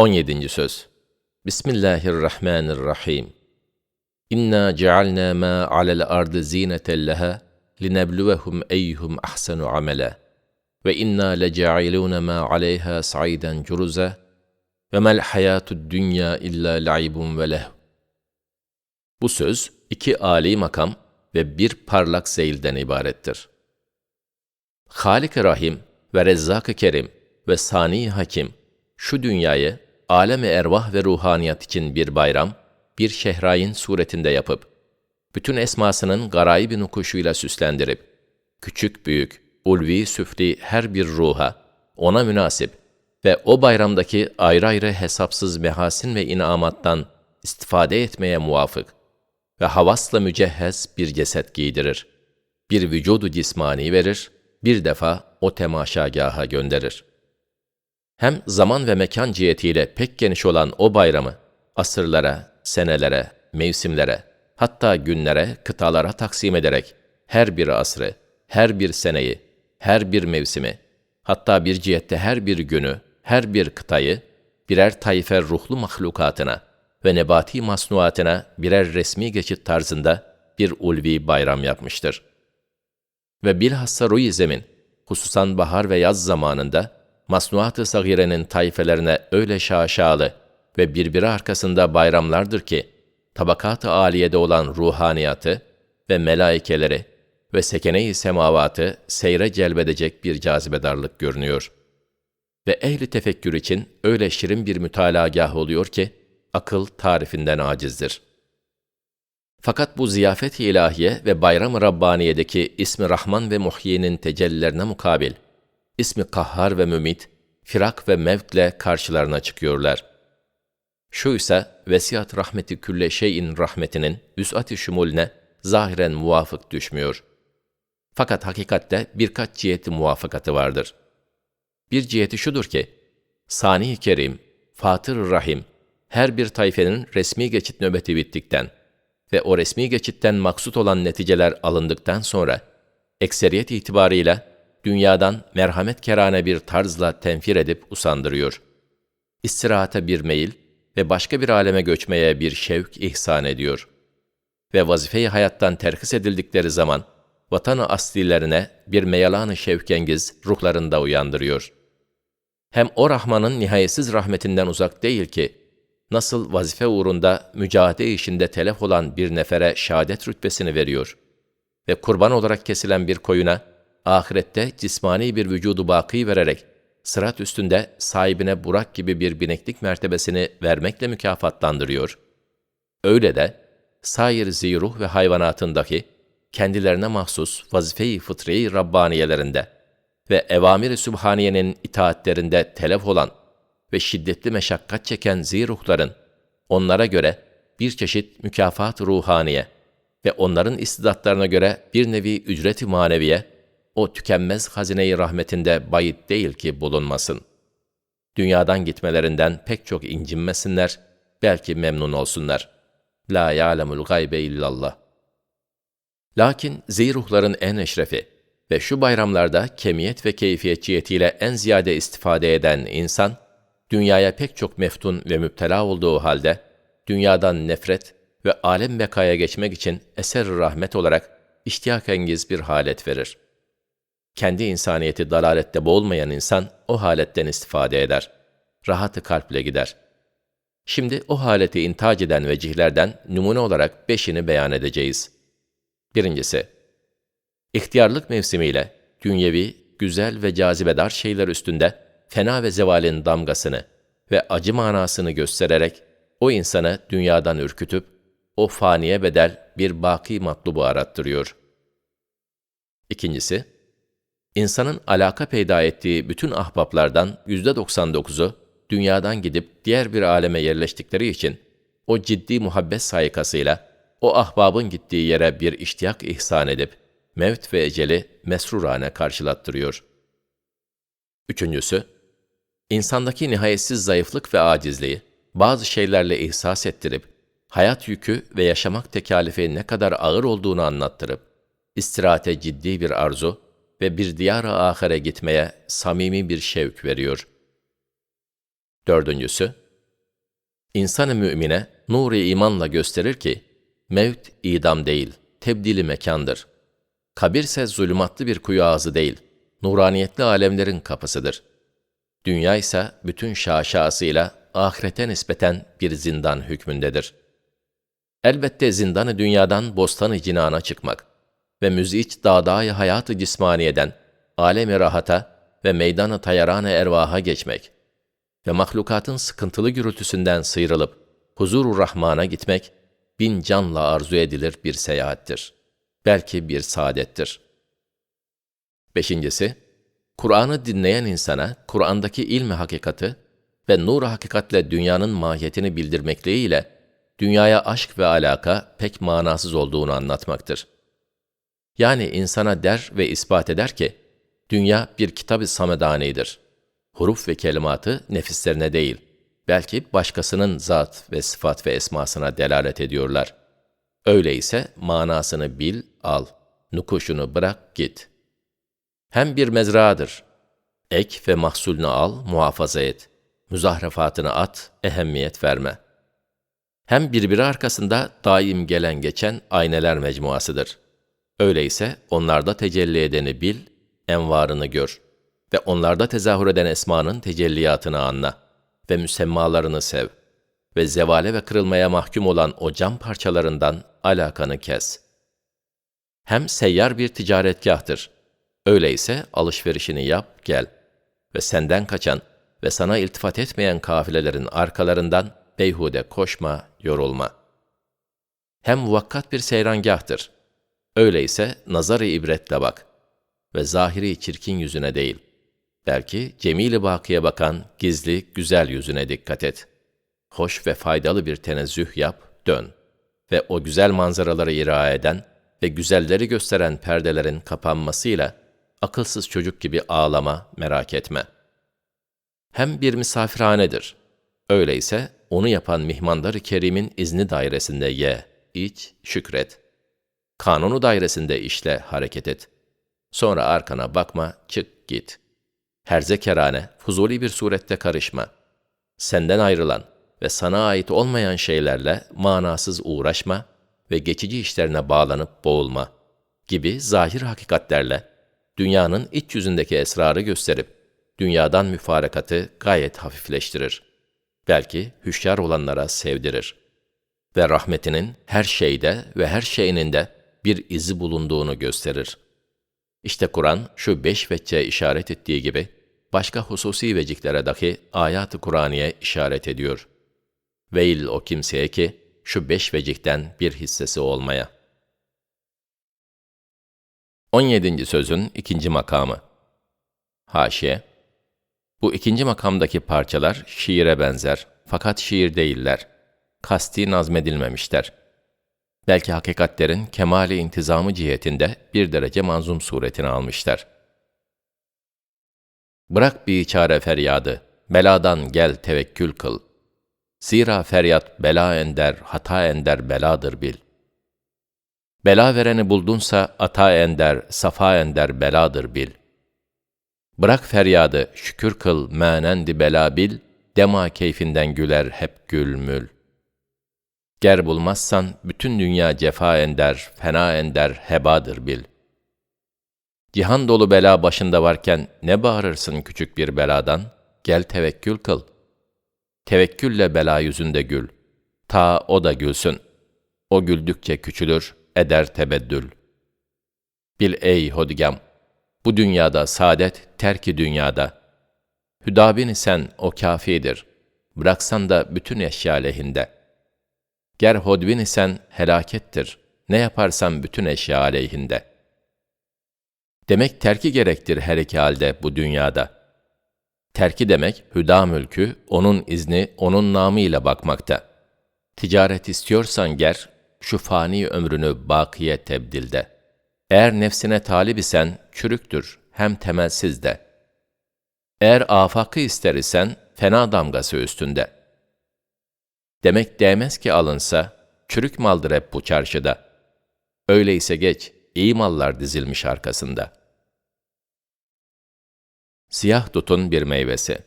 17. söz. Bismillahirrahmanirrahim. İnna cealna ma alel ardı zineten leha linebluwehum eyyuhum ahsenu amela. Ve inna lecailun ma aleyha saiden curuza ve mel hayatud dünya illa laibun ve lehv. Bu söz iki âli makam ve bir parlak zeylden ibarettir. Halik-i Rahim ve Rezzak-ı Kerim ve Sani Hakim şu dünyayı alem-i ervah ve ruhaniyat için bir bayram, bir şehrayin suretinde yapıp, bütün esmasının garayib nukuşuyla süslendirip, küçük büyük, ulvi süfli her bir ruha, ona münasip ve o bayramdaki ayrı ayrı hesapsız mehasin ve inamattan istifade etmeye muvafık ve havasla mücehhez bir ceset giydirir. Bir vücudu cismani verir, bir defa o temaşagaha gönderir. Hem zaman ve mekan cihetiyle pek geniş olan o bayramı, asırlara, senelere, mevsimlere, hatta günlere, kıtalara taksim ederek her bir asrı, her bir seneyi, her bir mevsimi, hatta bir cihette her bir günü, her bir kıtayı, birer tayfe ruhlu mahlukatına ve nebati masnuatına birer resmi geçit tarzında bir ulvi bayram yapmıştır. Ve bilhassa ruy zemin, hususan bahar ve yaz zamanında, masnuat-ı sagirenin tayfelerine öyle şaşalı ve birbiri arkasında bayramlardır ki, tabakat-ı aliyede olan ruhaniyatı ve melaikeleri ve sekene-i semavatı seyre celbedecek bir cazibedarlık görünüyor. Ve ehli tefekkür için öyle şirin bir mütalagah oluyor ki, akıl tarifinden acizdir. Fakat bu ziyafet-i ilahiye ve bayram-ı Rabbaniye'deki ismi Rahman ve Muhyi'nin tecellilerine mukabil, ismi Kahhar ve Mümit, firak ve mevtle karşılarına çıkıyorlar. Şu ise vesiyat rahmeti külle şeyin rahmetinin vüs'at-ı şumulne zahiren muvafık düşmüyor. Fakat hakikatte birkaç ciheti muvafakatı vardır. Bir ciheti şudur ki, Sani-i Kerim, Fatır Rahim, her bir tayfenin resmi geçit nöbeti bittikten ve o resmi geçitten maksut olan neticeler alındıktan sonra, ekseriyet itibarıyla dünyadan merhamet kerane bir tarzla tenfir edip usandırıyor. İstirahate bir meyil ve başka bir aleme göçmeye bir şevk ihsan ediyor. Ve vazifeyi hayattan terhis edildikleri zaman, vatanı aslilerine bir meyalanı şevkengiz ruhlarında uyandırıyor. Hem o Rahman'ın nihayetsiz rahmetinden uzak değil ki, nasıl vazife uğrunda mücadele işinde telef olan bir nefere şehadet rütbesini veriyor ve kurban olarak kesilen bir koyuna, ahirette cismani bir vücudu baki vererek, sırat üstünde sahibine Burak gibi bir bineklik mertebesini vermekle mükafatlandırıyor. Öyle de, sair ziruh ve hayvanatındaki, kendilerine mahsus vazife-i fıtriye Rabbaniyelerinde ve evamir-i Sübhaniye'nin itaatlerinde telef olan ve şiddetli meşakkat çeken ziruhların, onlara göre bir çeşit mükafat ruhaniye ve onların istidatlarına göre bir nevi ücret-i maneviye, o tükenmez hazine-i rahmetinde bayit değil ki bulunmasın. Dünyadan gitmelerinden pek çok incinmesinler, belki memnun olsunlar. La ya'lemul gaybe illallah. Lakin ziyruhların en eşrefi ve şu bayramlarda kemiyet ve keyfiyet cihetiyle en ziyade istifade eden insan, dünyaya pek çok meftun ve müptela olduğu halde, dünyadan nefret ve alem bekaya geçmek için eser rahmet olarak iştiyakengiz bir halet verir. Kendi insaniyeti dalalette boğulmayan insan o haletten istifade eder. Rahatı kalple gider. Şimdi o haleti intac eden vecihlerden numune olarak beşini beyan edeceğiz. Birincisi, ihtiyarlık mevsimiyle dünyevi, güzel ve cazibedar şeyler üstünde fena ve zevalin damgasını ve acı manasını göstererek o insanı dünyadan ürkütüp o faniye bedel bir baki matlubu arattırıyor. İkincisi, insanın alaka peyda ettiği bütün ahbaplardan yüzde 99'u dünyadan gidip diğer bir aleme yerleştikleri için o ciddi muhabbet sayikasıyla o ahbabın gittiği yere bir iştiyak ihsan edip mevt ve eceli mesrurane karşılattırıyor. Üçüncüsü, insandaki nihayetsiz zayıflık ve acizliği bazı şeylerle ihsas ettirip, hayat yükü ve yaşamak tekalifi ne kadar ağır olduğunu anlattırıp, istirahate ciddi bir arzu ve bir diyar-ı ahire gitmeye samimi bir şevk veriyor. Dördüncüsü, İnsanı mümine nuru imanla gösterir ki, mevt idam değil, tebdili mekandır. Kabirse zulümatlı bir kuyu ağzı değil, nuraniyetli alemlerin kapısıdır. Dünya ise bütün şaşasıyla ahirete nispeten bir zindan hükmündedir. Elbette zindanı dünyadan bostanı cinana çıkmak ve müziç dağdayı hayatı cismaniyeden alemi rahata ve meydanı tayarane ervaha geçmek ve mahlukatın sıkıntılı gürültüsünden sıyrılıp huzur Rahman'a gitmek bin canla arzu edilir bir seyahattir. Belki bir saadettir. Beşincisi, Kur'an'ı dinleyen insana Kur'an'daki ilmi hakikati ve nur hakikatle dünyanın mahiyetini bildirmekliğiyle dünyaya aşk ve alaka pek manasız olduğunu anlatmaktır. Yani insana der ve ispat eder ki, dünya bir kitab-ı samedanidir. Huruf ve kelimatı nefislerine değil, belki başkasının zat ve sıfat ve esmasına delalet ediyorlar. Öyleyse manasını bil, al, nukuşunu bırak, git. Hem bir mezradır. Ek ve mahsulünü al, muhafaza et. Müzahrefatını at, ehemmiyet verme. Hem birbiri arkasında daim gelen geçen ayneler mecmuasıdır. Öyleyse onlarda tecelli edeni bil, envarını gör ve onlarda tezahür eden esmanın tecelliyatını anla ve müsemmalarını sev ve zevale ve kırılmaya mahkum olan o cam parçalarından alakanı kes. Hem seyyar bir ticaretgahtır. Öyleyse alışverişini yap, gel ve senden kaçan ve sana iltifat etmeyen kafilelerin arkalarından beyhude koşma, yorulma. Hem muvakkat bir seyrangahtır. Öyleyse nazarı ibretle bak ve zahiri çirkin yüzüne değil. Belki cemili bakiye bakan gizli, güzel yüzüne dikkat et. Hoş ve faydalı bir tenezzüh yap, dön. Ve o güzel manzaraları ira eden ve güzelleri gösteren perdelerin kapanmasıyla akılsız çocuk gibi ağlama, merak etme. Hem bir misafirhanedir. Öyleyse onu yapan mihmandar-ı kerimin izni dairesinde ye, iç, şükret. Kanunu dairesinde işle, hareket et. Sonra arkana bakma, çık git. Herzekerane, fuzuli bir surette karışma. Senden ayrılan ve sana ait olmayan şeylerle manasız uğraşma ve geçici işlerine bağlanıp boğulma gibi zahir hakikatlerle dünyanın iç yüzündeki esrarı gösterip dünyadan müfarekatı gayet hafifleştirir.'' belki hüşyar olanlara sevdirir. Ve rahmetinin her şeyde ve her şeyinin de bir izi bulunduğunu gösterir. İşte Kur'an şu beş vecce işaret ettiği gibi, başka hususi veciklere dahi ayat-ı Kur'aniye işaret ediyor. Veil o kimseye ki, şu beş vecikten bir hissesi olmaya. 17. sözün ikinci makamı. Haşiye, bu ikinci makamdaki parçalar şiire benzer fakat şiir değiller. Kasti nazmedilmemişler. Belki hakikatlerin kemali intizamı cihetinde bir derece manzum suretini almışlar. Bırak bir çare feryadı, beladan gel tevekkül kıl. Zira feryat bela ender, hata ender beladır bil. Bela vereni buldunsa ata ender, safa ender beladır bil. Bırak feryadı, şükür kıl, menendi bela bil, dema keyfinden güler hep gülmül. Ger bulmazsan bütün dünya cefa ender, fena ender, hebadır bil. Cihan dolu bela başında varken ne bağırırsın küçük bir beladan? Gel tevekkül kıl. Tevekkülle bela yüzünde gül. Ta o da gülsün. O güldükçe küçülür, eder tebeddül. Bil ey hodigam.'' Bu dünyada saadet, terki dünyada. Hüdabin isen o kafidir. Bıraksan da bütün eşya lehinde. Ger hodvin isen helakettir. Ne yaparsan bütün eşya aleyhinde. Demek terki gerektir her iki halde bu dünyada. Terki demek hüda mülkü, onun izni, onun namıyla bakmakta. Ticaret istiyorsan ger, şu fani ömrünü bakiye tebdilde.'' Eğer nefsine talip isen çürüktür, hem temelsiz de. Eğer afakı ister isen fena damgası üstünde. Demek değmez ki alınsa, çürük maldır hep bu çarşıda. Öyleyse geç, iyi mallar dizilmiş arkasında. Siyah dutun bir meyvesi.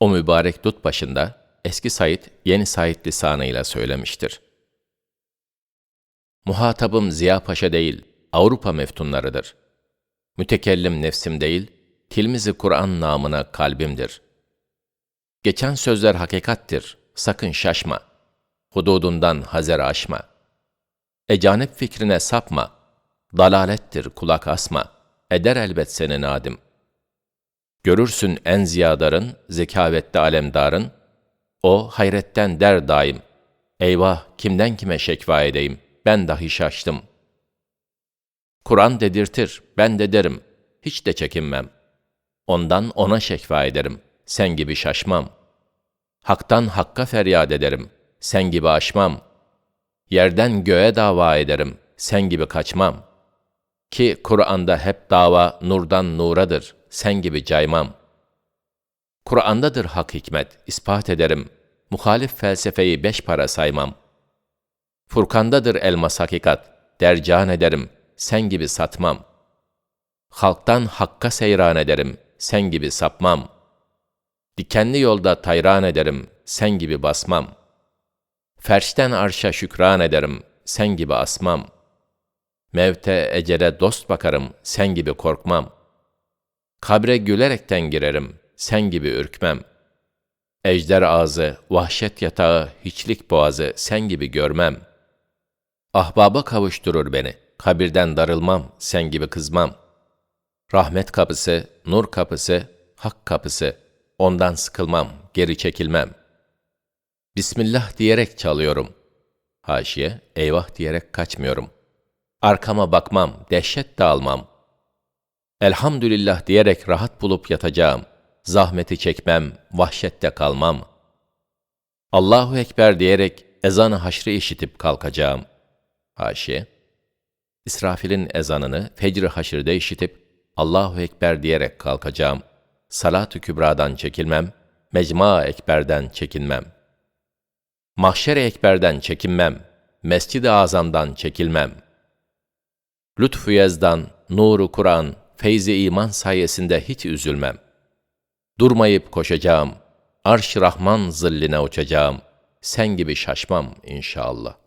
O mübarek dut başında, eski Said yeni Said lisanıyla söylemiştir. Muhatabım Ziya Paşa değil, Avrupa meftunlarıdır. Mütekellim nefsim değil, tilmizi Kur'an namına kalbimdir. Geçen sözler hakikattir, sakın şaşma. Hududundan hazer aşma. Ecanep fikrine sapma. Dalalettir kulak asma. Eder elbet seni nadim. Görürsün en ziyadarın, zekavette alemdarın, o hayretten der daim. Eyvah kimden kime şekva edeyim, ben dahi şaştım. Kur'an dedirtir, ben de derim, hiç de çekinmem. Ondan ona şekva ederim, sen gibi şaşmam. Hak'tan hakka feryat ederim, sen gibi aşmam. Yerden göğe dava ederim, sen gibi kaçmam. Ki Kur'an'da hep dava nurdan nuradır, sen gibi caymam. Kur'an'dadır hak hikmet, ispat ederim. Muhalif felsefeyi beş para saymam. Furkan'dadır elmas hakikat, dercan ederim, sen gibi satmam. Halktan hakka seyran ederim, sen gibi sapmam. Dikenli yolda tayran ederim, sen gibi basmam. Ferşten arşa şükran ederim, sen gibi asmam. Mevte ecele dost bakarım, sen gibi korkmam. Kabre gülerekten girerim, sen gibi ürkmem. Ejder ağzı, vahşet yatağı, hiçlik boğazı sen gibi görmem. Ahbaba kavuşturur beni, kabirden darılmam, sen gibi kızmam. Rahmet kapısı, nur kapısı, hak kapısı, ondan sıkılmam, geri çekilmem. Bismillah diyerek çalıyorum. Haşiye, eyvah diyerek kaçmıyorum. Arkama bakmam, dehşet de almam. Elhamdülillah diyerek rahat bulup yatacağım. Zahmeti çekmem, vahşette kalmam. Allahu Ekber diyerek ezanı haşrı işitip kalkacağım. Haşiye, İsrafil'in ezanını fecr-i haşirde işitip Allahu Ekber diyerek kalkacağım. Salat-ı kübradan çekilmem, mecma ekberden çekinmem. Mahşer-i ekberden çekinmem, mescid-i azamdan çekilmem. Lütfu yazdan, nuru Kur'an, feyzi iman sayesinde hiç üzülmem. Durmayıp koşacağım, arş Rahman zilline uçacağım. Sen gibi şaşmam inşallah.